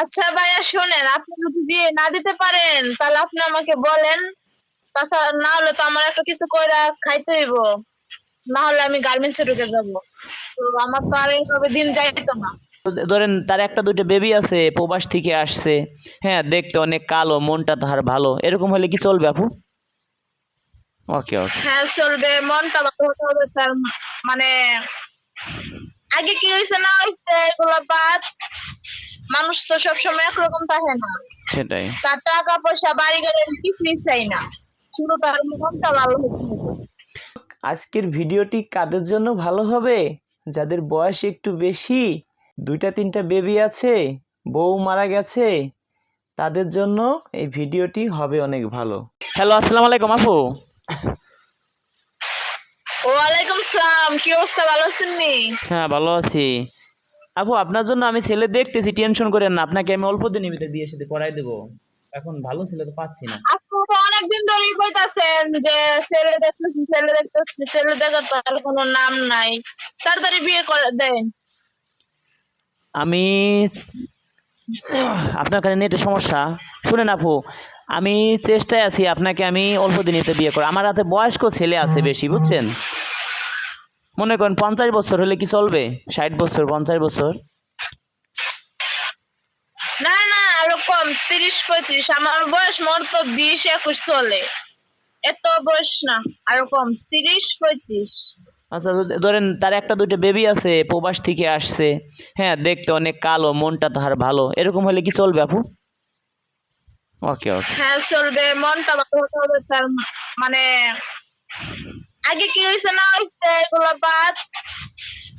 আচ্ছা ভাইয়া শোনেন আপনি যদি বিয়ে না দিতে পারেন তাহলে আপনি আমাকে বলেন। তাছাড়া না হলে তো আমার একটা কিছু কইরা খাইতে হইব। না হলে আমি গার্মেন্টসে ঢুকে যাব। তো আমার তো আর এইভাবে দিন যাইতো না। ধরেন তার একটা দুইটা বেবি আছে প্রবাস থেকে আসছে। হ্যাঁ দেখতে অনেক কালো মনটা তার ভালো। এরকম হলে কি চলবে আপু? ওকে ওকে হ্যাঁ চলবে। মনটা ভালো হতে হবে তার মানে আগে কি হয়েছে না হয়েছে এগুলো বাদ। মানুষ তো সবসময় একরকম থাকে না। সেটাই। তার টাকা পয়সা বাড়ি গাড়ি কিছুই চাই না। শুধু তার মনটা ভালো হতে আজকের ভিডিওটি কাদের জন্য ভালো হবে? যাদের বয়স একটু বেশি দুইটা তিনটা বেবি আছে বউ মারা গেছে তাদের জন্য এই ভিডিওটি হবে অনেক ভালো। হ্যালো আসসালামু আলাইকুম আপু। ওয়ালাইকুম সালাম কি অবস্থা? ভালো আছেন নি? হ্যাঁ ভালো আছি। আপু আপনার জন্য আমি ছেলে দেখতেছি টেনশন করেন না। আপনাকে আমি অল্প দিনের ভিতরে বিয়ে সাথে করাই দেবো। এখন ভালো ছেলে তো পাচ্ছি না। আপনি তো অনেকদিন ধরেই কইতাছেন যে ছেলে দেখতেছি ছেলে দেখতেছি ছেলে দেখার তো আর কোনো নাম নাই। তাড়াতাড়ি বিয়ে করে দেন। আমি আপনার কাছে নেটের সমস্যা। শুনেন আপু আমি চেষ্টায় আছি আপনাকে আমি অল্প দিনেতে বিয়ে করে। আমার হাতে বয়স্ক ছেলে আছে বেশি বুঝছেন? মনে করেন পঞ্চাশ বছর হলে কি চলবে? ষাট বছর পঞ্চাশ বছর? না না আরও কম তিরিশ পঁয়ত্রিশ। আমার বয়স মোর তো বিশ একুশ চলে। এত বয়স না আরও কম তিরিশ পঁয়ত্রিশ। আচ্ছা ধরেন তার একটা দুইটা বেবি আছে প্রবাস থেকে আসছে। হ্যাঁ দেখতে অনেক কালো মনটা তার ভালো। এরকম হলে কি চলবে আপু? ওকে ওকে। হ্যাঁ চলবে মনটা ভালো হতে হবে তার মানে আগে কি হয়েছে না হয়েছে এগুলো বাদ।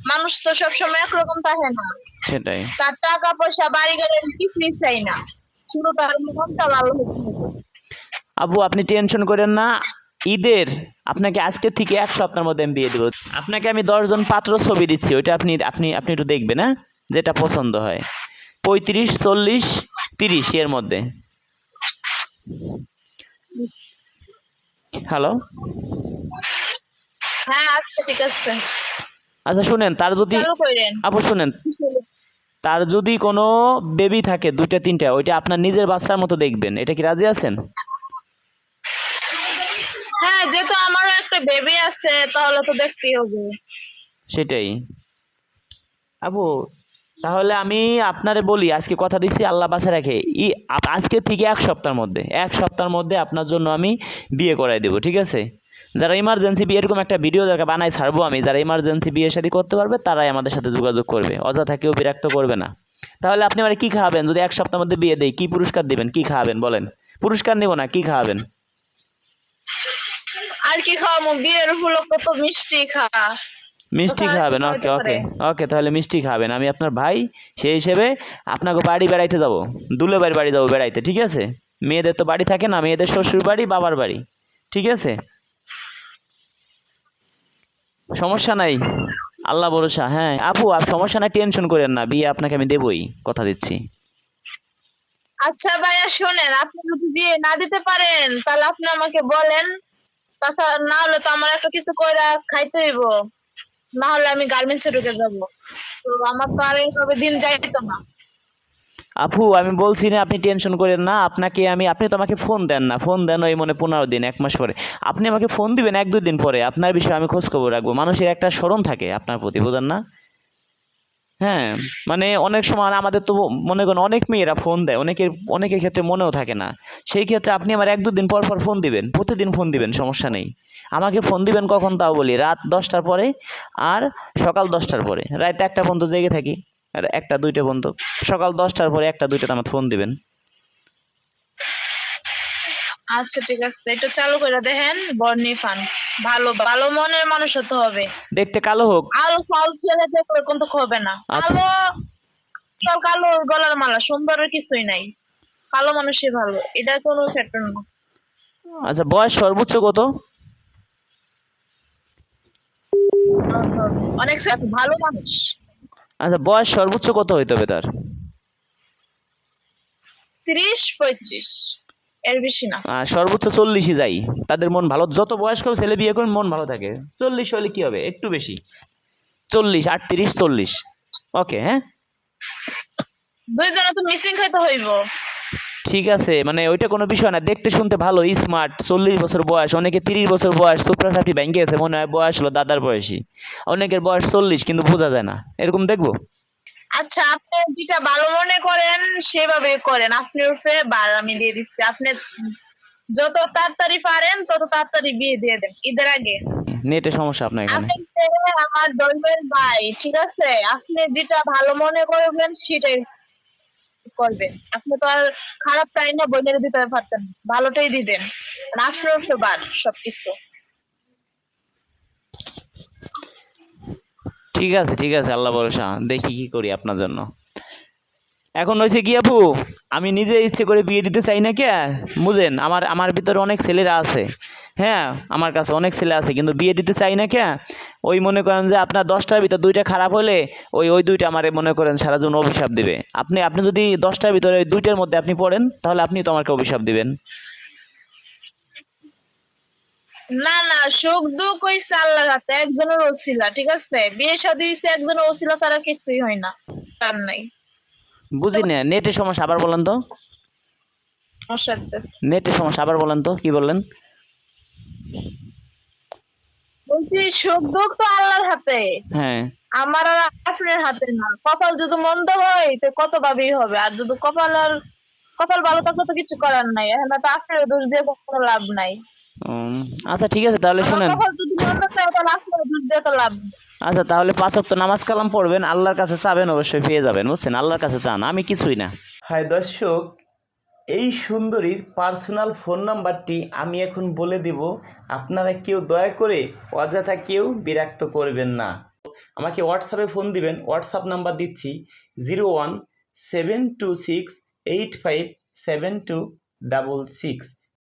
মানুষ তো সবসময় একরকম থাকে না। সেটাই। তার টাকা পয়সা বাড়ি গাড়ি কিছুই চাই না। শুধু তার মনটা ভালো হতে আবু আপনি টেনশন করেন না। ঈদের আপনাকে আজকে থেকে এক সপ্তাহের মধ্যে আমি বিয়ে দেবো। আপনাকে আমি দশজন পাত্র ছবি দিচ্ছি ওইটা আপনি আপনি আপনি একটু দেখবেন হ্যাঁ? যেটা পছন্দ হয়। পঁয়ত্রিশ চল্লিশ তিরিশ এর মধ্যে। হ্যালো? হ্যাঁ আচ্ছা ঠিক আছে। আচ্ছা শুনেন তার যদি আপু শুনেন। তার যদি কোনো বেবি থাকে দুইটা তিনটা ওইটা আপনার নিজের বাচ্চার মতো দেখবেন। এটা কি রাজি আছেন? হ্যাঁ যেহেতু আমারও একটা বেবি আছে তাহলে তো দেখতেই হবে। সেটাই। আপু তাহলে আমি আপনারে বলি আজকে কথা দিচ্ছি আল্লাহ বাসা রাখে। ই আজকে থেকে এক সপ্তাহের মধ্যে এক সপ্তাহের মধ্যে আপনার জন্য আমি বিয়ে করাই দেবো ঠিক আছে? যারা ইমার্জেন্সি বিয়ে এরকম একটা ভিডিও যারা বানাই ছাড়বো আমি যারা ইমার্জেন্সি বিয়ে শাদী করতে পারবে তারাই আমাদের সাথে যোগাযোগ করবে। অযথা কেউ বিরক্ত করবে না। তাহলে আপনি আমার কি খাওয়াবেন যদি এক সপ্তাহের মধ্যে বিয়ে দেই কি পুরস্কার দিবেন? কি খাওয়াবেন বলেন। পুরস্কার নেব না কি খাওয়াবেন আর কি খাওয়াবো বিয়ের উপলক্ষ তো মিষ্টি খা। মিষ্টি খাওয়াবেন ওকে ওকে ওকে তাহলে মিষ্টি খাবেন। আমি আপনার ভাই সেই হিসেবে আপনাকে বাড়ি বেড়াইতে যাব। দুলে বাড়ি বাড়ি যাব বেড়াইতে ঠিক আছে? মেয়েদের তো বাড়ি থাকে না মেয়েদের শ্বশুর বাড়ি বাবার বাড়ি ঠিক আছে? সমস্যা নাই। আল্লাহ ভরসা হ্যাঁ। আপু আপ সমস্যা নাই টেনশন করেন না। বিয়ে আপনাকে আমি দেবই, কথা দিচ্ছি। আচ্ছা ভাইয়া, শোনেন, আপনি যদি বিয়ে না দিতে পারেন, তাহলে আপনি আমাকে বলেন। তাছাড়া না হলে তো আমার একটা কিছু কইরা খাইতে হইব। না হলে আমি গার্মেন্টসে ঢুকে যাব। তো আমার তো আর এইভাবে দিন যাইতো না। আপু, আমি বলছি না, আপনি টেনশন করেন না, আপনাকে আমি, আপনি তো আমাকে ফোন দেন না ফোন দেন ওই মনে পনেরো দিন, এক মাস পরে। আপনি আমাকে ফোন দিবেন এক দুই দিন পরে, আপনার বিষয়ে আমি খোঁজ খবর রাখব। মানুষের একটা স্মরণ থাকে আপনার প্রতি, বুঝেন না? হ্যাঁ মানে অনেক সময় আমাদের তো মনে করেন অনেক মেয়েরা ফোন দেয়, অনেকের অনেকের ক্ষেত্রে মনেও থাকে না। সেই ক্ষেত্রে আপনি আমার এক দুদিন পর পর ফোন দিবেন, প্রতিদিন ফোন দিবেন, সমস্যা নেই। আমাকে ফোন দিবেন কখন তাও বলি, রাত দশটার পরে আর সকাল দশটার পরে, রাত একটা পর্যন্ত জেগে থাকি। আর একটা দুইটা পর্যন্ত সকাল দশটার পরে একটা দুইটাতে আমার ফোন দিবেন। আচ্ছা ঠিক আছে। একটু চালু করে দেখেন বর্ণি ফান ভালো ভালো মনের মানুষ হতে হবে। দেখতে কালো হোক। আলো ফাল ছেলে দেখলে কিন্তু হবে না। আচ্ছা। কালো কালো গলার মালা সুন্দরের কিছুই নাই। কালো মানুষই ভালো। এটা কোনো ফ্যাক্টর না। আচ্ছা বয়স সর্বোচ্চ কত? অনেক ভালো মানুষ। আচ্ছা বয়স সর্বোচ্চ কত হইতে হবে তার? ত্রিশ পঁয়ত্রিশ। এর বেশি না। সর্বোচ্চ চল্লিশই যাই। তাদের মন ভালো যত বয়স্ক ছেলে বিয়ে করেন মন ভালো থাকে। চল্লিশ হলে কি হবে? একটু বেশি। চল্লিশ আটত্রিশ চল্লিশ। ওকে হ্যাঁ? দুইজনে তো মিসিং খাইতে হইব। ঠিক আছে মানে ওইটা কোনো বিষয় না। দেখতে শুনতে ভালো স্মার্ট চল্লিশ বছর বয়স অনেকে তিরিশ বছর বয়স সুপ্রা সাপটি ব্যাংকে আছে মনে হয় বয়স হলো দাদার বয়সী। অনেকের বয়স চল্লিশ কিন্তু বোঝা যায় না। এরকম দেখব? আচ্ছা আপনি যেটা ভালো মনে করেন সেভাবে করেন। আপনি উপরে বার আমি দিয়ে দিচ্ছি। আপনি যত তাড়াতাড়ি পারেন তত তাড়াতাড়ি বিয়ে দিয়ে দেন। ঈদের আগে। নেটে সমস্যা আপনার এখানে। আমার দৈবের ভাই ঠিক আছে? আপনি যেটা ভালো মনে করবেন সেটাই করবেন আপনি তো আর খারাপ টাই না বইনের দিতে পারছেন ভালোটাই দিবেন সব বার সবকিছু। ঠিক আছে ঠিক আছে, আল্লাহ ভরসা। দেখি কি করি আপনার জন্য। এখন হয়েছে কি আপু? আমি নিজে ইচ্ছে করে বিয়ে দিতে চাই না কে? বুঝেন, আমার আমার ভিতরে অনেক ছেলেরা আছে। হ্যাঁ আমার কাছে অনেক ছেলে আছে, কিন্তু বিয়ে দিতে চাই না কে? ওই মনে করেন যে আপনার দশটার ভিতর দুইটা খারাপ হলে ওই ওই দুইটা আমারে মনে করেন সারা জীবন অভিশাপ দিবে। আপনি আপনি যদি দশটার ভিতরে ওই দুইটার মধ্যে আপনি পড়েন, তাহলে আপনি তো আমাকে অভিশাপ দিবেন। না না, সুখ দুঃখ ওই আল্লাহর হাতে, একজনের ওসিলা, ঠিক আছে? বিয়ে শাদী একজনের ওসিলা ছাড়া কিছুই হয় না তার নাই? বুঝি না নেটের সমস্যা আবার বলেন তো। নেটের সমস্যা আবার বলেন তো কি বললেন? বলছি সুখ দুঃখ তো আল্লাহর হাতে। হ্যাঁ। আমার আর আপনার হাতে না। কপাল যদি মন্দ হয় তো কত ভাবেই হবে? আর যদি কপাল আর কপাল ভালো থাকলে তো কিছু করার নাই। এখন তো আপনার দোষ দিয়ে কোনো লাভ নাই। আচ্ছা ঠিক আছে তাহলে শুনেন। কপাল যদি মন্দ থাকে তাহলে আপনার দোষ দিয়ে তো লাভ নেই। আচ্ছা তাহলে পাঁচ ওয়াক্ত নামাজ কালাম পড়বেন, আল্লাহর কাছে চাবেন, অবশ্যই পেয়ে যাবেন, বুঝছেন? আল্লাহর কাছে চান, আমি কিছুই না। হাই দর্শক, এই সুন্দরীর পার্সোনাল ফোন নাম্বারটি আমি এখন বলে দিব, আপনারা কেউ দয়া করে অযথা কেউ বিরক্ত করবেন না। আমাকে হোয়াটসঅ্যাপে ফোন দিবেন, হোয়াটসঅ্যাপ নাম্বার দিচ্ছি, zero one seven two six eight five seven two double six.